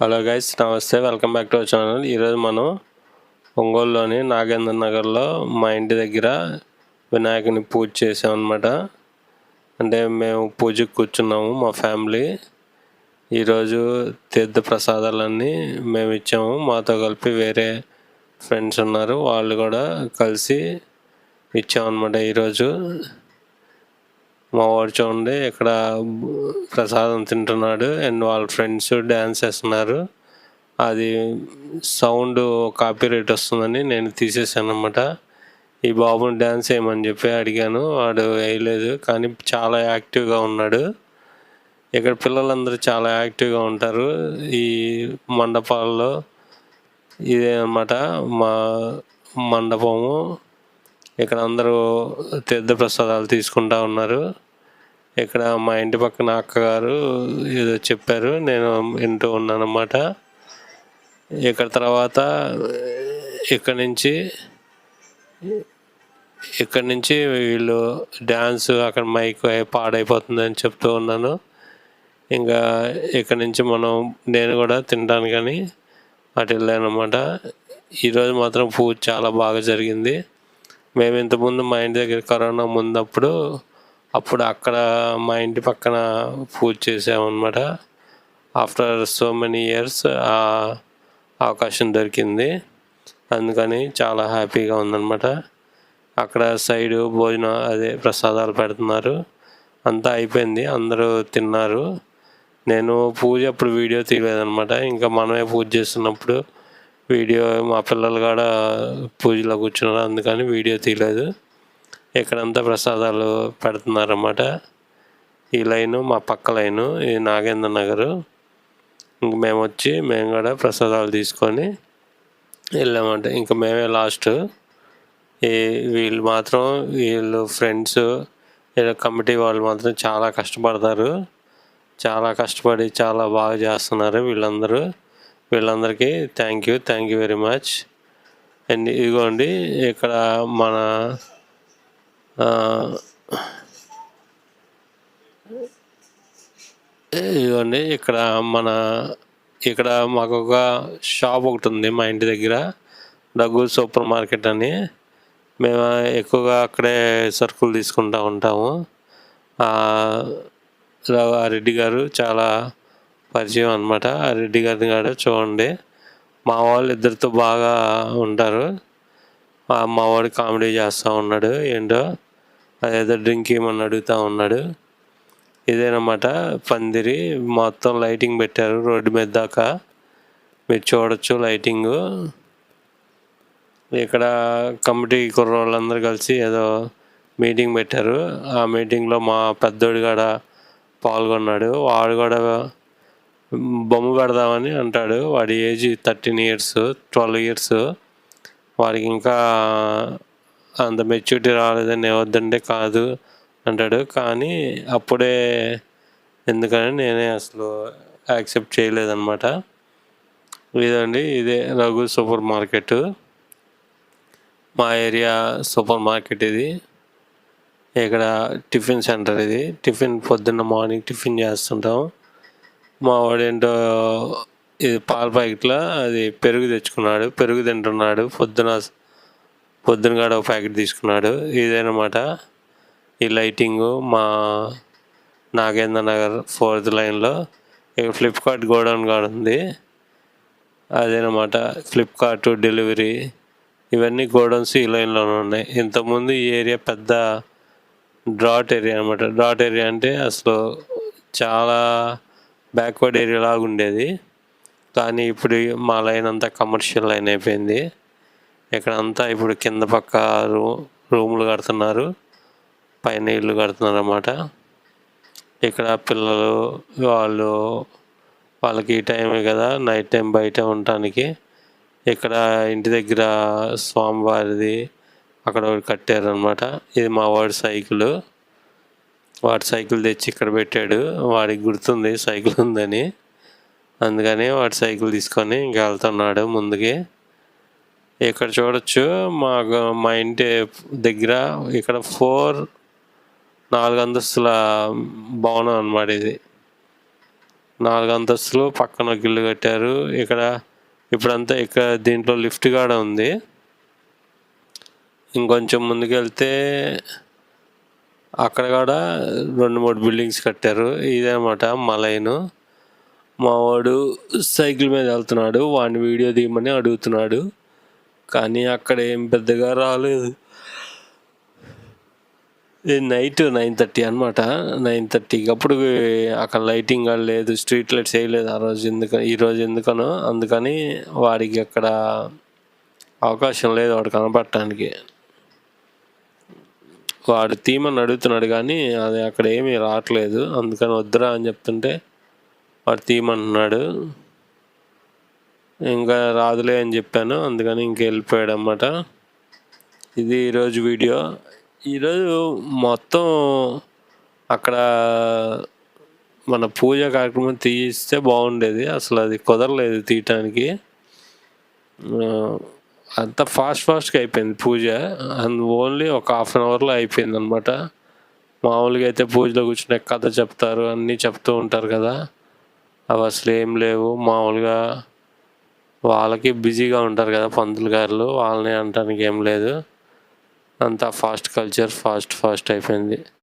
Hello guys నమస్తే. Welcome back to our channel. ఈరోజు మనం ఒంగోలులోని నాగేంద్ర నగర్లో మా ఇంటి దగ్గర వినాయకుని పూజ చేసామన్నమాట అనమాట అంటే మేము పూజకు కూర్చున్నాము మా ఫ్యామిలీ. ఈరోజు తీర్థ ప్రసాదాలన్నీ మేము ఇచ్చాము. మాతో కలిపి వేరే ఫ్రెండ్స్ ఉన్నారు. వాళ్ళు కూడా కలిసి ఇచ్చామన్నమాట ఈరోజు. మా వాడు చూడండి ఇక్కడ ప్రసాదం తింటున్నాడు. అండ్ వాళ్ళ ఫ్రెండ్స్ డ్యాన్స్ చేస్తున్నారు అది సౌండ్ కాపీ రేట్ వస్తుందని నేను తీసేసాను అనమాట ఈ బాబుని డ్యాన్స్ వేయమని చెప్పి అడిగాను. వాడు వేయలేదు కానీ చాలా యాక్టివ్గా ఉన్నాడు. ఇక్కడ పిల్లలందరూ చాలా యాక్టివ్గా ఉంటారు. ఈ మండపాల్లో ఇదే అన్నమాట. మా మండపము. ఇక్కడ అందరూ తీర్థ ప్రసాదాలు తీసుకుంటా ఉన్నారు. ఇక్కడ మా ఇంటి పక్కన అక్కగారు ఏదో చెప్పారు. నేను వింటూ ఉన్నానమాట ఇక్కడ తర్వాత ఇక్కడ నుంచి ఇక్కడ నుంచి వీళ్ళు డ్యాన్స్ అక్కడ మైక్ పాడైపోతుందని చెప్తూ ఉన్నాను. ఇంకా ఇక్కడ నుంచి మనం నేను కూడా తింటాను కానీ అటు వెళ్ళాను అనమాట ఈరోజు మాత్రం పూజ చాలా బాగా జరిగింది. మేము ఇంతకుముందు మా ఇంటి దగ్గర కరోనా ముందప్పుడు అప్పుడు అక్కడ మా ఇంటి పక్కన పూజ చేసామన్నమాట. ఆఫ్టర్ సో మెనీ ఇయర్స్ ఆ అవకాశం దొరికింది. అందుకని చాలా హ్యాపీగా ఉందన్నమాట. అక్కడ సైడు భోజనం అదే ప్రసాదాలు పెడుతున్నారు. అంతా అయిపోయింది. అందరూ తిన్నారు. నేను పూజ అప్పుడు వీడియో తీయలేదన్నమాట. ఇంకా మనమే పూజ చేస్తున్నప్పుడు వీడియో మా పిల్లలు కూడా పూజలో కూర్చున్నారు. అందుకని వీడియో తీయలేదు. ఇక్కడంతా ప్రసాదాలు పెడుతున్నారన్నమాట. ఈ లైను మా పక్క లైను ఈ నాగేంద్ర నగరు. ఇంక మేము వచ్చి మేము కూడా ప్రసాదాలు తీసుకొని వెళ్ళామంట. ఇంకా మేమే లాస్ట్. ఈ వీళ్ళు మాత్రం వీళ్ళు ఫ్రెండ్స్ కమిటీ వాళ్ళు మాత్రం చాలా కష్టపడతారు. చాలా కష్టపడి చాలా బాగా చేస్తున్నారు వీళ్ళందరూ. వీళ్ళందరికీ thank you thank you very much and ఇదిగోండి ఇక్కడ మన ఇదిగోండి ఇక్కడ మన ఇక్కడ మాకు ఒక షాప్ ఒకటి ఉంది మా ఇంటి దగ్గర డగ్గు సూపర్ మార్కెట్ అని. మేము ఎక్కువగా అక్కడే సరుకులు తీసుకుంటూ ఉంటాము. ఆ రెడ్డి గారు చాలా పరిచయం అనమాట ఆ రెడ్డి గారిని కూడా చూడండి. మా వాళ్ళు ఇద్దరితో బాగా ఉంటారు. మా వాడు కామెడీ చేస్తూ ఉన్నాడు ఏంటో. అదేదో డ్రింక్ ఏమని అడుగుతూ ఉన్నాడు. ఇదేనమాట పందిరి. మొత్తం లైటింగ్ పెట్టారు రోడ్డు మీద దాకా. మీరు చూడొచ్చు లైటింగు. ఇక్కడ కమిటీ కుర్రోళ్ళందరూ కలిసి ఏదో మీటింగ్ పెట్టారు. ఆ మీటింగ్లో మా పెద్దోడు కూడా పాల్గొన్నాడు. వాడు కూడా బొమ్మ పెడదామని అంటాడు. వాడి age thirteen years twelve years. వాడికి ఇంకా అంత మెచ్యూరిటీ రాలేదని వద్దంటే కాదు అంటాడు. కానీ అప్పుడే ఎందుకని నేనే అసలు యాక్సెప్ట్ చేయలేదన్నమాట. ఇదండి ఇదే రఘు సూపర్ మార్కెట్. మా ఏరియా సూపర్ మార్కెట్ ఇది. ఇక్కడ టిఫిన్ సెంటర్ ఇది. టిఫిన్ పొద్దున్న మార్నింగ్ టిఫిన్ చేస్తుంటాం. మా వాడేంటో ఇది పాల ప్యాకెట్లో అది పెరుగు తెచ్చుకున్నాడు పెరుగు తింటున్నాడు. పొద్దున పొద్దునగాడ ఒక ప్యాకెట్ తీసుకున్నాడు. ఇదేనమాట. ఈ లైటింగు మా నాగేంద్ర నగర్ ఫోర్త్ లైన్లో. ఫ్లిప్కార్ట్ గోడౌన్ కాడ ఉంది. అదేనమాట. ఫ్లిప్కార్ట్ డెలివరీ ఇవన్నీ గోడౌన్స్ ఈ లైన్లోనే ఉన్నాయి. ఇంతకుముందు ఈ ఏరియా పెద్ద డ్రాట్ ఏరియా అనమాట డ్రాట్ ఏరియా అంటే అసలు చాలా బ్యాక్వర్డ్ ఏరియా లాగా ఉండేది కానీ ఇప్పుడు మా లైన్ అంతా కమర్షియల్ లైన్ అయిపోయింది. ఇక్కడ అంతా ఇప్పుడు కింద పక్క రూ రూములు కడుతున్నారు. పైన ఇల్లు కడుతున్నారు అన్నమాట ఇక్కడ పిల్లలు వాళ్ళు వాళ్ళకి ఈ టైమే కదా నైట్ టైం బయట ఉండటానికి. ఇక్కడ ఇంటి దగ్గర స్వామివారిది అక్కడ ఒకటి కట్టారనమాట ఇది మా వాడి సైకిల్. వాడి సైకిల్ తెచ్చి ఇక్కడ పెట్టాడు. వాడికి గుర్తుంది సైకిల్ ఉందని. అందుకని వాడి సైకిల్ తీసుకొని ఇంకా వెళ్తున్నాడు ముందుకి. ఇక్కడ చూడొచ్చు. మా మా ఇంటి దగ్గర ఇక్కడ ఫోర్ నాలుగు అంతస్తుల భవనం అనమాట ఇది. నాలుగు అంతస్తులు పక్కన గిల్లు కట్టారు. ఇక్కడ ఇప్పుడంతా ఇక్కడ దీంట్లో లిఫ్ట్ కూడా ఉంది. ఇంకొంచెం ముందుకెళ్తే అక్కడ కూడా రెండు మూడు బిల్డింగ్స్ కట్టారు. ఇదేనమాట మలైను మా వాడు సైకిల్ మీద వెళ్తున్నాడు. వాడిని వీడియో తీయమని అడుగుతున్నాడు. కానీ అక్కడ ఏం పెద్దగా రాలేదు. ఇది నైట్ నైన్ థర్టీ అనమాట నైన్ థర్టీకి అప్పుడు అక్కడ లైటింగ్ లేదు స్ట్రీట్ లైట్స్ వేయలేదు ఆ రోజు ఎందుకు ఈరోజు ఎందుకనో అందుకని వాడికి అక్కడ అవకాశం లేదు వాడు కనపడటానికి. వాడు తీమని అడుగుతున్నాడు కానీ అది అక్కడ ఏమీ రావట్లేదు. అందుకని వద్దురా అని చెప్తుంటే వాడు తీయమంటున్నాడు ఇంకా రాదులే అని చెప్పాను. అందుకని ఇంక వెళ్ళిపోయాడు అన్నమాట ఇది ఈరోజు వీడియో. ఈరోజు మొత్తం అక్కడ మన పూజ కార్యక్రమం తీయిస్తే బాగుండేది. అసలు అది కుదరలేదు తీయటానికి. అంత ఫాస్ట్ ఫాస్ట్గా అయిపోయింది పూజ. అండ్ ఓన్లీ ఒక హాఫ్ అన్ అవర్లో అయిపోయింది అనమాట మామూలుగా అయితే పూజలో కూర్చునే కథ చెప్తారు అన్నీ చెప్తూ ఉంటారు కదా. అవి అసలు ఏం లేవు. మామూలుగా వాళ్ళకి బిజీగా ఉంటారు కదా పంతులు గారులు వాళ్ళని అనటానికి ఏం లేదు. అంతా ఫాస్ట్ కల్చర్ ఫాస్ట్ ఫాస్ట్ అయిపోయింది.